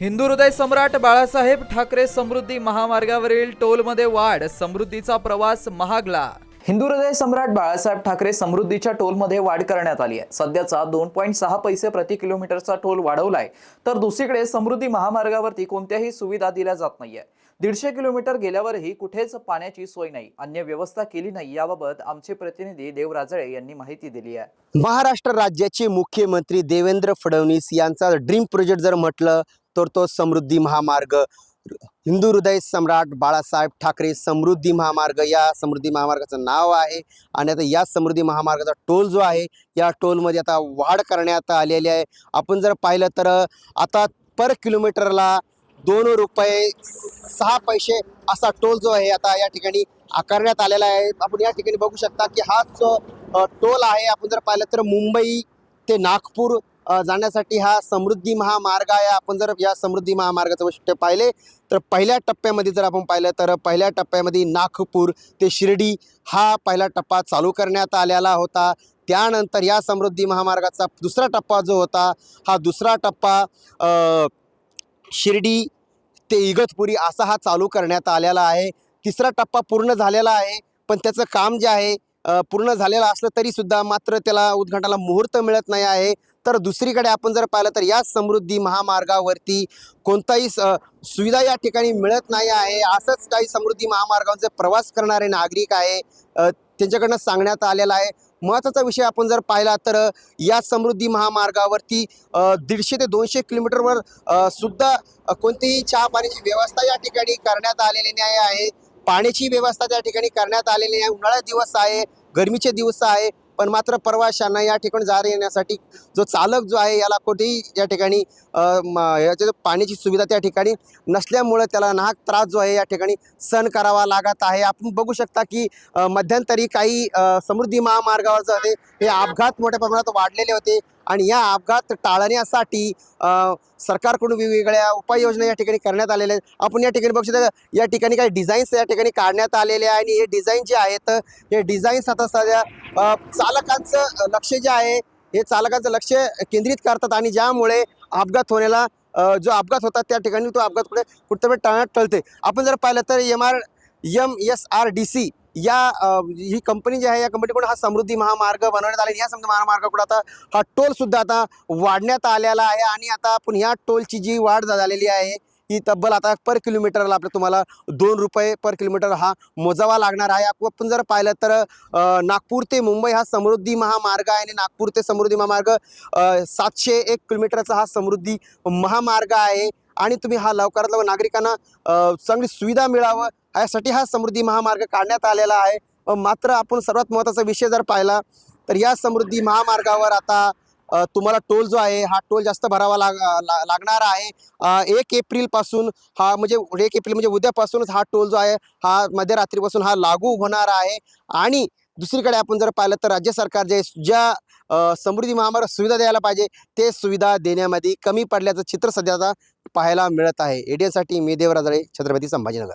हिंदू हृदय सम्राट बाळासाहेब ठाकरे समृद्धी महामार्गावरील टोलमध्ये वाढ समृद्धीचा प्रवास महागला. हिंदू हृदय सम्राट बाळासाहेब ठाकरे समृद्धीच्या टोलमध्ये वाढ करण्यात आली आहे. सध्याचा दोन पॉईंट सहा पैसे प्रति किलोमीटरचा टोल वाढवलाय तर दुसरीकडे समृद्धी महामार्गावरती कोणत्याही सुविधा दिल्या जात नाहीये. दीडशे किलोमीटर गेल्यावरही कुठेच पाण्याची सोय नाही अन्य व्यवस्था केली नाही याबाबत आमचे प्रतिनिधी देव राजळे यांनी माहिती दिली आहे. महाराष्ट्र राज्याचे मुख्यमंत्री देवेंद्र फडणवीस यांचा ड्रीम प्रोजेक्ट जर म्हटलं तर तो समृद्धी महामार्ग। हिंदू हृदय सम्राट बाळासाहेब ठाकरे समृद्धी महामार्ग या समृद्धी महामार्गाचं नाव आहे आणि आता या समृद्धी महामार्गाचा टोल जो आहे या टोलमध्ये आता वाढ करण्यात आलेली आहे. आपण जर पाहिलं तर आता पर किलोमीटरला दोन रुपये सहा पैसे असा टोल जो आहे आता या ठिकाणी आकारण्यात आलेला आहे. आपण या ठिकाणी बघू शकता की हाच टोल आहे. आपण जर पाहिलं तर मुंबई ते नागपूर जाण्यासाठी हा समृद्धी महामार्ग आहे. आपण जर या समृद्धी महामार्गाचं वैशिष्ट्य पाहिले तर पहिल्या टप्प्यामध्ये जर आपण पाहिलं तर पहिल्या टप्प्यामध्ये नागपूर ते शिर्डी हा पहिला टप्पा चालू करण्यात आलेला होता. त्यानंतर या समृद्धी महामार्गाचा दुसरा टप्पा जो होता हा दुसरा टप्पा शिर्डी ते इगतपुरी असा हा चालू करण्यात आलेला आहे. तिसरा टप्पा पूर्ण झालेला आहे पण त्याचं काम जे आहे पूर्ण झालेलं असलं तरी सुद्धा मात्र त्याला उद्घाटनाला मुहूर्त मिळत नाही आहे. तर दुसरीकडे आपण जर पाहिलं तर या समृद्धी महामार्गावरती कोणताही स- सुविधा या ठिकाणी मिळत नाही आहे. असंच काही समृद्धी महामार्गावरचे प्रवास करणारे नागरिक आहे. त्यांच्याकडनं सांगण्यात आलेलं आहे. महत्त्वाचा विषय आपण जर पाहिला तर या समृद्धी महामार्गावरती दीडशे ते दोनशे किलोमीटरवर सुद्धा कोणतीही चहा पाण्याची व्यवस्था या ठिकाणी करण्यात आलेली नाही आहे. पाण्याची व्यवस्था त्या ठिकाणी करण्यात आलेली आहे उन्हाळा दिवस आहे. गरमीचे दिवस आहे. पण मात्र प्रवाशांना या ठिकाणी जा येण्यासाठी जो चालक जो आहे याला कुठेही या ठिकाणी म- याच्या पाण्याची सुविधा त्या ठिकाणी नसल्यामुळे त्याला नाहक त्रास जो आहे या ठिकाणी सहन करावा लागत आहे. आपण बघू शकता की मध्यंतरी काही समृद्धी महामार्गावर जे होते हे अपघात मोठ्या प्रमाणात वाढलेले होते आणि या अपघात टाळण्यासाठी सरकारकडून वेगवेगळ्या उपाययोजना या ठिकाणी करण्यात आलेल्या आहेत. आपण या ठिकाणी बघू शकता या ठिकाणी काही डिझाईन्स या ठिकाणी काढण्यात आलेले आहे आणि हे डिझाईन जे आहेत हे डिझाईन्स आता सध्या चालकांचं लक्ष जे आहे हे चालकांचं लक्ष केंद्रित करतात आणि ज्यामुळे अपघात होण्याला जो अपघात होतात त्या ठिकाणी तो अपघात कुठे कुठे टाळण्यात टळते. आपण जर पाहिलं तर M R M S R D C या ही कंपनी जी आहे या कंपनीकडून हा समृद्धी महामार्ग बनवण्यात आला या समृद्धी महामार्गाकडून आता हा टोलसुद्धा आता वाढण्यात आलेला आहे आणि आता आपण ह्या टोलची जी वाढ झालेली आहे ही तब्बल आता पर किलोमीटरला आपलं तुम्हाला दोन रुपये पर किलोमीटर हा मोजावा लागणार आहे. आपण जर पाहिलं तर नागपूर ते मुंबई हा समृद्धी महामार्ग आहे आणि नागपूर ते समृद्धी महामार्ग सातशे एक किलोमीटरचा हा समृद्धी महामार्ग आहे. आणि तुम्ही हा लवकरात लवकर नागरिकांना चांगली सुविधा मिळावं यासाठी हा समृद्धी महामार्ग काढण्यात आलेला आहे. मात्र आपण सर्वात महत्त्वाचा विषय जर पाहिला तर या समृद्धी महामार्गावर आता तुम्हाला टोल जो आहे हा टोल जास्त भरावा लाग लागणार आहे. एक एप्रिलपासून हा म्हणजे एक एप्रिल म्हणजे उद्यापासूनच हा टोल जो आहे हा मध्यरात्रीपासून हा लागू होणार आहे. आणि दुसरीकडे आपण जर पाहिलं तर राज्य सरकार जे ज्या समृद्धी महामार्ग सुविधा द्यायला पाहिजे ते सुविधा देण्यामध्ये कमी पडल्याचं चित्र सध्याचा पाहायला मिळत आहे. एडियनसाठी मी देवराजळे छत्रपती संभाजीनगर.